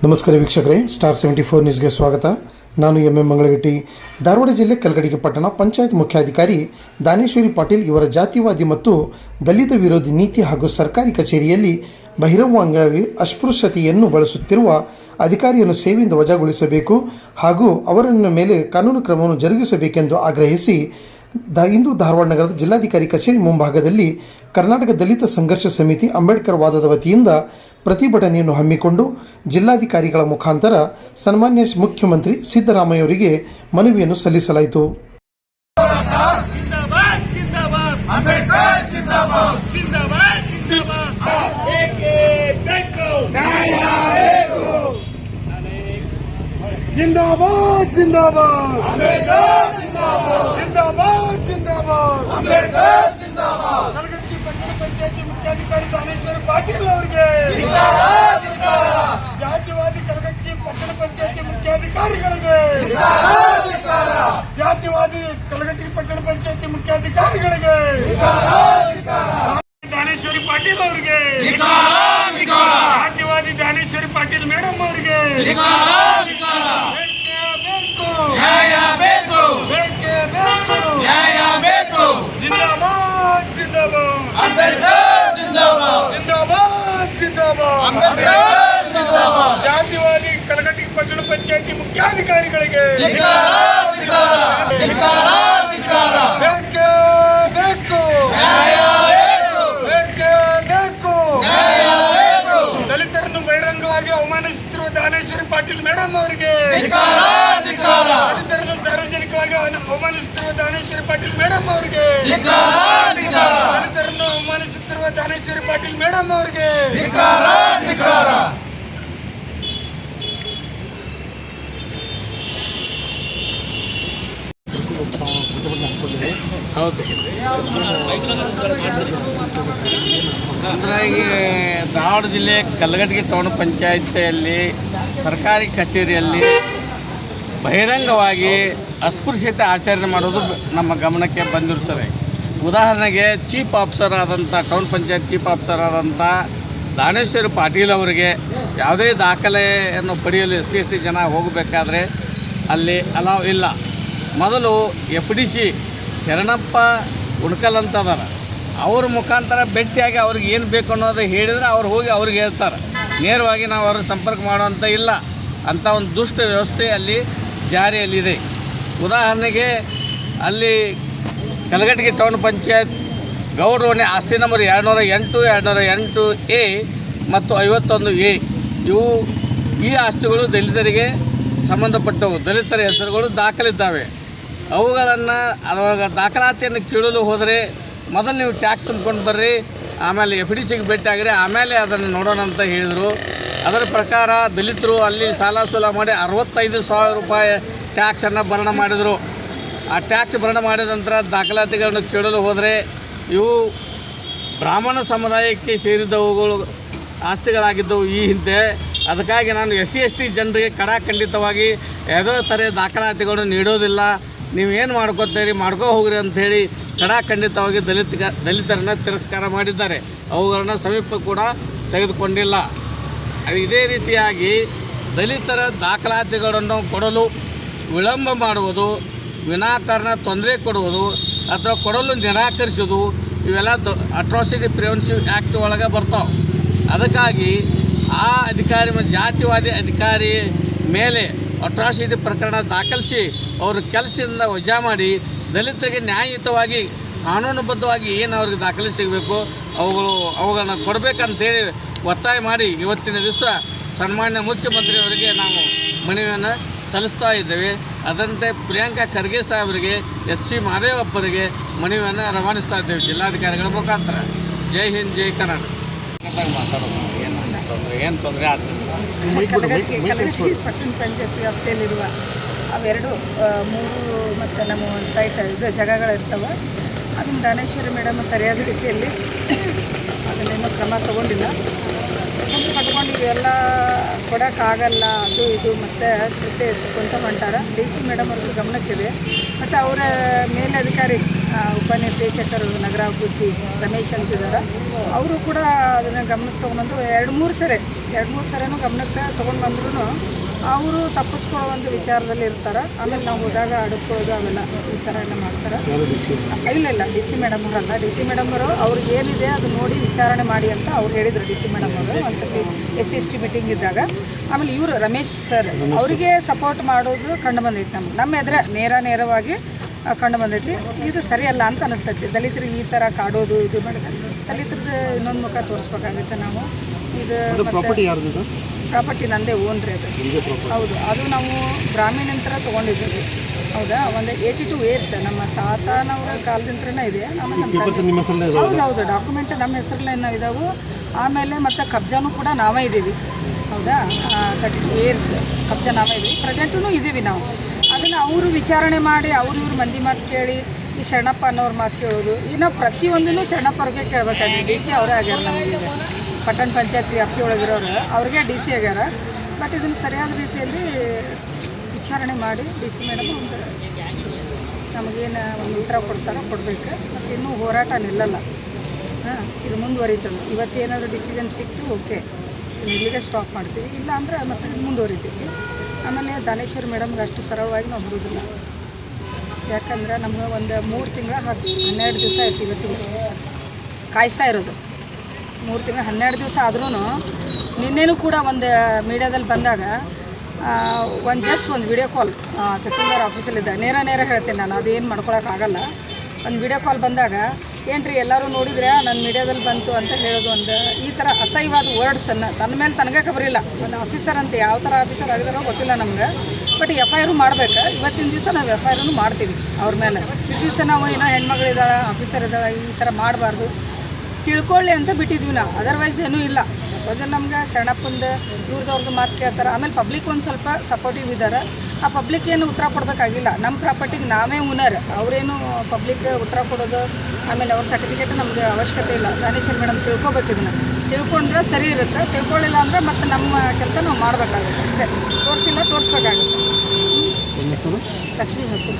ನಮಸ್ಕಾರ ವೀಕ್ಷಕರೇ star seventy four ನ್ಯೂಸ್ಗೆ ಸ್ವಾಗತ. ನಾನು ಎಂ ಎಂ ಮಂಗಳಗಟ್ಟಿ. ಧಾರವಾಡ ಜಿಲ್ಲೆ ಕಲ್ಗಡಿಗೆ ಪಟ್ಟಣ ಪಂಚಾಯತ್ ಮುಖ್ಯಾಧಿಕಾರಿ ದಾನೇಶ್ವರಿ ಪಾಟೀಲ್ ಇವರ ಜಾತಿವಾದಿ ಮತ್ತು ದಲಿತ ವಿರೋಧಿ ನೀತಿ ಹಾಗೂ ಸರ್ಕಾರಿ ಕಚೇರಿಯಲ್ಲಿ ಬಹಿರಂಗವಾಗಿ ಅಸ್ಪೃಶ್ಯತೆಯನ್ನು ಬಳಸುತ್ತಿರುವ ಅಧಿಕಾರಿಯನ್ನು ಸೇವೆಯಿಂದ ವಜಾಗೊಳಿಸಬೇಕು ಹಾಗೂ ಅವರನ್ನ ಮೇಲೆ ಕಾನೂನು ಕ್ರಮವನ್ನು ಜರುಗಿಸಬೇಕೆಂದು ಆಗ್ರಹಿಸಿ ಇಂದು ಧಾರವಾಡ ನಗರದ ಜಿಲ್ಲಾಧಿಕಾರಿ ಕಚೇರಿ ಮುಂಭಾಗದಲ್ಲಿ ಕರ್ನಾಟಕ ದಲಿತ ಸಂಘರ್ಷ ಸಮಿತಿ ಅಂಬೇಡ್ಕರ್ ವಾದದ ವತಿಯಿಂದ ಪ್ರತಿಭಟನೆಯನ್ನು ಹಮ್ಮಿಕೊಂಡು ಜಿಲ್ಲಾಧಿಕಾರಿಗಳ ಮುಖಾಂತರ ಸನ್ಮಾನ್ಯ ಮುಖ್ಯಮಂತ್ರಿ ಸಿದ್ದರಾಮಯ್ಯ ಅವರಿಗೆ ಮನವಿಯನ್ನು ಸಲ್ಲಿಸಲಾಯಿತು जिंदाबाद जिंदाबाद अंबेडकर जिंदाबाद जिंदाबाद जिंदाबाद एके बेको जिंदाबाद जिंदाबाद अंबेडकर जिंदाबाद ಮುಖ್ಯಾಧಿಕಾರಿ ದಾನೇಶ್ವರ ಪಾಟೀಲ್ ಅವರಿಗೆ. ಜಾತಿವಾದಿ ಕಲಗಟ್ಟಿ ಪಟ್ಟಣ ಪಂಚಾಯತಿ ಮುಖ್ಯಾಧಿಕಾರಿಗಳಿಗೆ. ಜಾತಿವಾದಿ ಕಲಗಟ್ಟಿ ಪಟ್ಟಣ ಪಂಚಾಯತಿ ಮುಖ್ಯಾಧಿಕಾರಿಗಳಿಗೆ. ದಾನೇಶ್ವರಿ ಪಾಟೀಲ್ ಅವರಿಗೆ ಜಾತಿವಾದಿ ದಾನೇಶ್ವರಿ ಪಾಟೀಲ್ ಮೇಡಮ್ ಅವರಿಗೆ ಬೇಕೇ ಬೇಕು ಬೇಕು ಬೇಕೇ ಬೇಕು ನ್ಯಾಯ ಬೇಕು ಜಿಂದಾಬಾದ್ ಜಿಂದಾಬಾದ್ ಅಂಬೇಡ್ಕರ್ ಜಿಂದಾಬಾದ್ ಜಿಂದಾಬಾದ್ ಜಿಂದಾಬಾದ್ ಅಂಬೇಡ್ಕರ್ ಜಿಂದಾಬಾದ್ ಜಾತಿವಾದಿ ಕಲಗಟ್ಟಿ ಪಟ್ಟಣ ಪಂಚಾಯತಿ ಮುಖ್ಯಾಧಿಕಾರಿಗಳಿಗೆ. ಬೇಕೇ ಬೇಕು. ಬೇಕು. ಬೇಕೇ ದಲಿತರನ್ನು ಬಹಿರಂಗವಾಗಿ ಅವಮಾನಿಸುತ್ತಿರುವ ದಾನೇಶ್ವರಿ ಪಾಟೀಲ್ ಮೇಡಮ್ ಅವರಿಗೆ. ದಲಿತರನ್ನು ಸಾರ್ವಜನಿಕವಾಗಿ ಅವಮಾನಿಸುತ್ತಿರುವ ದಾನೇಶ್ವರಿ ಪಾಟೀಲ್ ಮೇಡಮ್ ಅವರಿಗೆ. ದಲಿತರನ್ನು ಅವಮಾನಿಸುತ್ತಿರುವ ದಾನೇಶ್ವರಿ ಪಾಟೀಲ್ ಮೇಡಮ್ ಅವರಿಗೆ. ಈಗ ಧಾರವಾಡ ಜಿಲ್ಲೆ ಕಲ್ಲಗಟ್ಟಿಗೆ ಟೌನ್ ಪಂಚಾಯತಿಯಲ್ಲಿ ಸರ್ಕಾರಿ ಕಚೇರಿಯಲ್ಲಿ ಬಹಿರಂಗವಾಗಿ ಅಸ್ಪೃಶ್ಯತೆ ಆಚರಣೆ ಮಾಡೋದು ನಮ್ಮ ಗಮನಕ್ಕೆ ಬಂದಿರುತ್ತದೆ. ಉದಾಹರಣೆಗೆ ಚೀಫ್ ಆಫೀಸರ್ ಆದಂಥ, ಟೌನ್ ಪಂಚಾಯತ್ ಚೀಫ್ ಆಫೀಸರ್ ಆದಂಥ ದಾನೇಶ್ವರ್ ಪಾಟೀಲ್ ಅವರಿಗೆ ಯಾವುದೇ ದಾಖಲೆಯನ್ನು ಪಡೆಯಲು ಎಸ್ ಸಿ, ಎಸ್ ಟಿ ಜನ ಹೋಗಬೇಕಾದ್ರೆ ಅಲ್ಲಿ ಅಲಾವ್ ಇಲ್ಲ. ಮೊದಲು F D C Sharanappa Unkal ಅಂತ ಅದಾರ. ಅವ್ರ ಮುಖಾಂತರ ಭೇಟಿಯಾಗಿ ಅವ್ರಿಗೆ ಏನು ಬೇಕು ಅನ್ನೋದು ಹೇಳಿದರೆ ಅವ್ರು ಹೋಗಿ ಅವ್ರಿಗೆ ಹೇಳ್ತಾರೆ. ನೇರವಾಗಿ ನಾವು ಅವ್ರಿಗೆ ಸಂಪರ್ಕ ಮಾಡುವಂಥ ಇಲ್ಲ. ಅಂಥ ಒಂದು ದುಷ್ಟ ವ್ಯವಸ್ಥೆ ಅಲ್ಲಿ ಜಾರಿಯಲ್ಲಿದೆ. ಉದಾಹರಣೆಗೆ ಅಲ್ಲಿ ಕಲಗಟ್ಟಿಗೆ ಟೌನ್ ಪಂಚಾಯತ್ ಗೌರವಣೆ ಆಸ್ತಿ ನಂಬರ್ ಎರಡುನೂರ ಎಂಟು ಎರಡುನೂರ ಎಂಟು ಎ ಮತ್ತು ಐವತ್ತೊಂದು ಎ. ಇವು ಈ ಆಸ್ತಿಗಳು ದಲಿತರಿಗೆ ಸಂಬಂಧಪಟ್ಟವು. ದಲಿತರ ಹೆಸರುಗಳು ದಾಖಲಿದ್ದಾವೆ. ಅವುಗಳನ್ನು ಅದರ ದಾಖಲಾತಿಯನ್ನು ಕೇಳಲು ಹೋದರೆ ಮೊದಲು ನೀವು ಟ್ಯಾಕ್ಸ್ ತುಂಬ್ಕೊಂಡು ಬರ್ರಿ, ಆಮೇಲೆ ಎಫ್ ಡಿ ಸಿಗೆ ಭೇಟಿ ಆಗಿರಿ, ಆಮೇಲೆ ಅದನ್ನು ನೋಡೋಣ ಅಂತ ಹೇಳಿದರು. ಅದರ ಪ್ರಕಾರ ದಲಿತರು ಅಲ್ಲಿ ಸಾಲ ಸೂಲ ಮಾಡಿ ಅರವತ್ತೈದು ಸಾವಿರ ರೂಪಾಯಿ ಟ್ಯಾಕ್ಸನ್ನು ಭರಣ ಮಾಡಿದರು. ಆ ಟ್ಯಾಕ್ಸ್ ಭರಣ ಮಾಡಿದ ನಂತರ ದಾಖಲಾತಿಗಳನ್ನು ಕೇಳಲು ಹೋದರೆ ಇವು ಬ್ರಾಹ್ಮಣ ಸಮುದಾಯಕ್ಕೆ ಸೇರಿದವುಗಳು, ಆಸ್ತಿಗಳಾಗಿದ್ದವು ಈ ಹಿಂದೆ. ಅದಕ್ಕಾಗಿ ನಾನು ಎಸ್ ಸಿ ಎಸ್ ಟಿ ಜನರಿಗೆ ಕಡಾಖಂಡಿತವಾಗಿ ಯಾವುದೇ ಥರ ದಾಖಲಾತಿಗಳನ್ನು ನೀಡೋದಿಲ್ಲ. ನೀವೇನು ಮಾಡ್ಕೋತೀರಿ, ಮಾಡ್ಕೋ ಹೋಗ್ರಿ ಅಂಥೇಳಿ ಕಡಾಖಂಡಿತವಾಗಿ ದಲಿತ ದಲಿತರನ್ನು ತಿರಸ್ಕಾರ ಮಾಡಿದ್ದಾರೆ. ಅವುಗಳನ್ನು ಸಮೀಪ ಕೂಡ ತೆಗೆದುಕೊಂಡಿಲ್ಲ. ಇದೇ ರೀತಿಯಾಗಿ ದಲಿತರ ದಾಖಲಾತಿಗಳನ್ನು ಕೊಡಲು ವಿಳಂಬ ಮಾಡುವುದು ವಿನಾಕಾರಣ ತೊಂದರೆ ಕೊಡುವುದು ಅಥವಾ ಕೊಡಲು ನಿರಾಕರಿಸೋದು ಇವೆಲ್ಲ ಅಟ್ರಾಸಿಟಿ ಪ್ರಿವೆನ್ಸಿವ್ ಆ್ಯಕ್ಟ್ ಒಳಗೆ ಬರ್ತಾವೆ. ಅದಕ್ಕಾಗಿ ಆ ಅಧಿಕಾರಿ ಜಾತಿವಾದಿ ಅಧಿಕಾರಿ ಮೇಲೆ ಅಟ್ರಾಸಿಟಿ ಪ್ರಕರಣ ದಾಖಲಿಸಿ ಅವರು ಕೆಲಸದಿಂದ ವಜಾ ಮಾಡಿ ದಲಿತರಿಗೆ ನ್ಯಾಯಯುತವಾಗಿ, ಕಾನೂನುಬದ್ಧವಾಗಿ ಏನು ಅವ್ರಿಗೆ ದಾಖಲೆ ಸಿಗಬೇಕು, ಅವುಗಳು ಅವುಗಳನ್ನ ಕೊಡಬೇಕಂತೇಳಿ ಒತ್ತಾಯ ಮಾಡಿ ಇವತ್ತಿನ ದಿವಸ ಸನ್ಮಾನ್ಯ ಮುಖ್ಯಮಂತ್ರಿಯವರಿಗೆ ನಾವು ಮನವಿಯನ್ನು ಸಲ್ಲಿಸ್ತಾ ಇದ್ದೇವೆ. ಅದರಂತೆ ಪ್ರಿಯಾಂಕಾ ಖರ್ಗೆ ಸಾಹೇಬರಿಗೆ ಎಚ್ ಸಿ ಮಹದೇವಪ್ಪರಿಗೆ ಮನವಿಯನ್ನು ರವಾನಿಸ್ತಾ ಇದ್ದೇವೆ. ಜಿಲ್ಲಾಧಿಕಾರಿಗಳ ಮುಖಾಂತರ. ಜೈ ಹಿಂದ್ ಜೈ ಕರ್ನಾಟಕ. ಮಾತಾಡೋದು ಏನು ತೊಂದರೆ ಏನು ತೊಂದರೆ ಆಗ್ತದೆ ಪಟ್ಟಣ ಪಂಚಾಯತಿ ವ್ಯಾಪ್ತಿಯಲ್ಲಿರುವ ಅವೆರಡು ಮೂರು ಮತ್ತು ನಮ್ಮ ಒಂದು ಸೈಟ್ ಇದು ಜಾಗಗಳಿರ್ತವೆ ಅದನ್ನು ದಾನೇಶ್ವರಿ ಮೇಡಮ್ ಸರಿಯಾದ ರೀತಿಯಲ್ಲಿ ಅದನ್ನೇನು ಕ್ರಮ ತಗೊಂಡಿಲ್ಲ. ಮುಂದೆ ಕಟ್ಕೊಂಡು ಇವೆಲ್ಲ ಕೊಡೋಕ್ಕಾಗಲ್ಲ ಅದು ಇದು ಮತ್ತು ಕೃತ್ಯ ಎಸ್ಕೊಂತ ಹೊಂಟಾರ ಡಿ ಸಿ ಮೇಡಮ್ ಗಮನಕ್ಕೆ ಗಮನಕ್ಕಿದೆ. ಮತ್ತು ಅವರ ಮೇಲಧಿಕಾರಿ ಆ, ಉಪನಿರ್ದೇಶಕರು ನಗರಾಭಿವೃದ್ಧಿ ರಮೇಶ್ ಅಂತಿದ್ದಾರೆ ಅವರು ಕೂಡ ಅದನ್ನು ಗಮನಕ್ಕೆ ತೊಗೊಂಡು ಎರಡು ಮೂರು ಸರಿ ಎರಡು ಮೂರು ಸರಿನೂ ಗಮನಕ್ಕೆ ತೊಗೊಂಡು ಬಂದ್ರೂ ಅವರು ತಪ್ಪಿಸ್ಕೊಳ್ಳೋ ಒಂದು ವಿಚಾರದಲ್ಲಿ ಇರ್ತಾರೆ. ಆಮೇಲೆ ನಾವು ಹೋದಾಗ ಅಡುಕೊಳ್ಳೋದು ಅವೆಲ್ಲ ಈ ಥರ ಎಲ್ಲ ಮಾಡ್ತಾರೆ. ಇಲ್ಲ ಇಲ್ಲ ಡಿ ಸಿ ಮೇಡಮ್ ಅವರಲ್ಲ. ಡಿ ಸಿ ಮೇಡಮ್ ಅವರು ಅವ್ರಿಗೆ ಏನಿದೆ ಅದು ನೋಡಿ ವಿಚಾರಣೆ ಮಾಡಿ ಅಂತ ಅವ್ರು ಹೇಳಿದರು ಡಿ ಸಿ ಮೇಡಮ್ ಅವರು. ಒಂದ್ಸತಿ S C S T meeting ಇದ್ದಾಗ. ಆಮೇಲೆ ಇವರು ರಮೇಶ್ ಸರ್ ಅವರಿಗೆ ಸಪೋರ್ಟ್ ಮಾಡೋದು ಕಂಡು ಬಂದೈತೆ ನಮ್ಗೆ. ನಮ್ಮ ಎದುರ ನೇರ ನೇರವಾಗಿ ಕಂಡು ಬಂದೈತಿ. ಇದು ಸರಿಯಲ್ಲ ಅಂತ ಅನಿಸ್ತೈತಿ. ದಲಿತರಿಗೆ ಈ ಥರ ಕಾಡೋದು ಇದು ಮಾಡಿದ್ರೆ ದಲಿತರದ್ದು ಇನ್ನೊಂದು ಮುಖ ತೋರಿಸ್ಬೇಕಾಗುತ್ತೆ ನಾವು. ಇದು? ಪ್ರಾಪರ್ಟಿ ನಂದೇ ಓನ್ ರೀ ಅದು. ಹೌದು ಅದು ನಾವು ಗ್ರಾಮೀಣಂತರ ತೊಗೊಂಡಿದ್ದೀವಿ. ಹೌದಾ? ಒಂದು ಏಯ್ಟಿ ಟು ಇಯರ್ಸ್ ನಮ್ಮ ತಾತನವರ ಕಾಲದಿಂತ್ರನೇ ಇದೆ. ಆಮೇಲೆ ನಮ್ಮ ಹೌದು ಹೌದು ಡಾಕ್ಯುಮೆಂಟ್ ನಮ್ಮ ಹೆಸರಲ್ಲೇ ನಾವು ಇದಾವೆ. ಆಮೇಲೆ ಮತ್ತು ಕಬ್ಜಾನು ಕೂಡ ನಾವೇ ಇದ್ದೀವಿ. ಹೌದಾ? ತರ್ಟಿ ಟು ಇಯರ್ಸ್ ಕಬ್ಜಾ ನಾವೇ ಇದ್ದೀವಿ. ಪ್ರೆಸೆಂಟೂ ಇದ್ದೀವಿ ನಾವು. ಅದನ್ನು ಅವರು ವಿಚಾರಣೆ ಮಾಡಿ ಅವ್ರ ಇವ್ರ ಮಂದಿ ಮಾತು ಕೇಳಿ ಈ ಶರಣಪ್ಪ ಅನ್ನೋರು ಮಾತು ಕೇಳೋದು. ಇನ್ನು ಪ್ರತಿಯೊಂದನ್ನು ಶರಣಪ್ಪ ಅವ್ರಿಗೆ ಕೇಳಬೇಕಾಗಿದೆ. ಡಿ ಸಿ ಅವರೇ ಆಗ್ಯಾರ ನಮಗೆ ಪಟ್ಟಣ ಪಂಚಾಯತ್ ವ್ಯಾಪ್ತಿ ಒಳಗಿರೋರು ಅವ್ರಿಗೆ ಡಿ ಸಿ ಆಗ್ಯಾರ. ಬಟ್ ಇದನ್ನು ಸರಿಯಾದ ರೀತಿಯಲ್ಲಿ ವಿಚಾರಣೆ ಮಾಡಿ ಡಿ ಸಿ ಮೇಡಮ್ ಒಂದು ನಮಗೇನು ಒಂದು ಉತ್ತರ ಕೊಡ್ತಾರೋ ಕೊಡಬೇಕು. ಮತ್ತು ಇನ್ನೂ ಹೋರಾಟ ನಿಲ್ಲಲ್ಲ. ಹಾಂ, ಇದು ಮುಂದುವರಿತದೆ. ಇವತ್ತೇನಾದರೂ ಡಿಸಿಷನ್ ಸಿಕ್ತು ಓಕೆ ಇಲ್ಲಿಗೆ ಸ್ಟಾಪ್ ಮಾಡ್ತೀವಿ. ಇಲ್ಲ ಅಂದರೆ ಮತ್ತೆ ಮುಂದುವರಿತೀವಿ. ಆಮೇಲೆ ದಾನೇಶ್ವರಿ ಮೇಡಮ್ಗೆ ಅಷ್ಟು ಸರಳವಾಗಿ ನಾವು ಬಿಡೋದಿಲ್ಲ ಯಾಕಂದ್ರೆ ನಮ್ಗೆ ಒಂದು ಮೂರು ತಿಂಗಳ ಹನ್ನೆರಡು ದಿವಸ ಆಯ್ತು ಇವತ್ತಿಗೆ. ಕಾಯಿಸ್ತಾ ಇರೋದು. ಮೂರು ತಿಂಗಳು, ಹನ್ನೆರಡು ದಿವಸ ಆದ್ರೂ ನಿನ್ನೆನೂ ಕೂಡ ಒಂದು ಮೀಡಿಯಾದಲ್ಲಿ ಬಂದಾಗ ಒಂದು ಜಸ್ಟ್ ಒಂದು ವಿಡಿಯೋ ಕಾಲ್ ತಹಸೀಲ್ದಾರ್ ಆಫೀಸಲ್ಲಿದ್ದ ನೇರ ನೇರ ಹೇಳ್ತೀನಿ ನಾನು, ಅದೇನು ಮಾಡ್ಕೊಳಕ್ಕಾಗಲ್ಲ ಒಂದು ವಿಡಿಯೋ ಕಾಲ್ ಬಂದಾಗ, ಏನ್ರಿ ಎಲ್ಲರೂ ನೋಡಿದ್ರೆ ನನ್ನ ಮೀಡಿಯಾದಲ್ಲಿ ಬಂತು ಅಂತ ಹೇಳೋದು ಒಂದು ಈ ಥರ ಅಸಹ್ಯವಾದ ವರ್ಡ್ಸನ್ನು ತನ್ನ ಮೇಲೆ ತನಗೆ ಕಬರಿಲ್ಲ. ಒಂದು ಆಫೀಸರ್ ಅಂತ ಯಾವ ಥರ ಆಫೀಸರ್ ಆಗಿದಾರೋ ಗೊತ್ತಿಲ್ಲ ನಮ್ಗೆ. ಬಟ್ ಎಫ್ ಐ ಆರು ಮಾಡ್ಬೇಕು. ಇವತ್ತಿನ ದಿವಸ ನಾವು ಎಫ್ ಐ ಆರನ್ನು ಮಾಡ್ತೀವಿ ಅವ್ರ ಮೇಲೆ. ಈ ದಿವಸ ನಾವು ಏನೋ ಹೆಣ್ಮಗಳಿದ್ದಾಳೆ ಆಫೀಸರ್ ಇದ್ದಾಳೆ ಈ ಥರ ಮಾಡಬಾರ್ದು. ತಿಳ್ಕೊಳ್ಳಿ ಅಂತ ಬಿಟ್ಟಿದ್ವಿ ನಾವು. ಅದರ್ವೈಸ್ ಏನೂ ಇಲ್ಲ. ಮೊದಲು ನಮ್ಗೆ ಸೆಣಪಂದು ಇವ್ರದವ್ರದ್ದು ಮಾತು ಕೇಳ್ತಾರೆ. ಆಮೇಲೆ ಪಬ್ಲಿಕ್ ಒಂದು ಸ್ವಲ್ಪ ಸಪೋರ್ಟಿವ್ ಇದ್ದಾರೆ ಆ ಪಬ್ಲಿಕ್ ಏನು ಉತ್ತರ ಕೊಡಬೇಕಾಗಿಲ್ಲ. ನಮ್ಮ ಪ್ರಾಪರ್ಟಿಗೆ ನಾವೇ ಓನರ್ ಅವರೇನು ಪಬ್ಲಿಕ್ ಉತ್ತರ ಕೊಡೋದು ಆಮೇಲೆ ಅವ್ರ ಸರ್ಟಿಫಿಕೇಟ್ ನಮಗೆ ಅವಶ್ಯಕತೆ ಇಲ್ಲ. ದಾನೇಶ್ವರ ಮೇಡಮ್ ತಿಳ್ಕೊಬೇಕು ಇದನ್ನು. ತಿಳ್ಕೊಂಡ್ರೆ ಸರಿ ಇರುತ್ತೆ. ತಿಳ್ಕೊಳ್ಳಿಲ್ಲ ಅಂದರೆ ಮತ್ತೆ ನಮ್ಮ ಕೆಲಸ ನಾವು ಮಾಡಬೇಕಾಗುತ್ತೆ ಅಷ್ಟೇ. ತೋರಿಸಿಲ್ಲ ತೋರಿಸ್ಬೇಕಾಗುತ್ತೆ. ಲಕ್ಷ್ಮೀ ಮಸೂರ್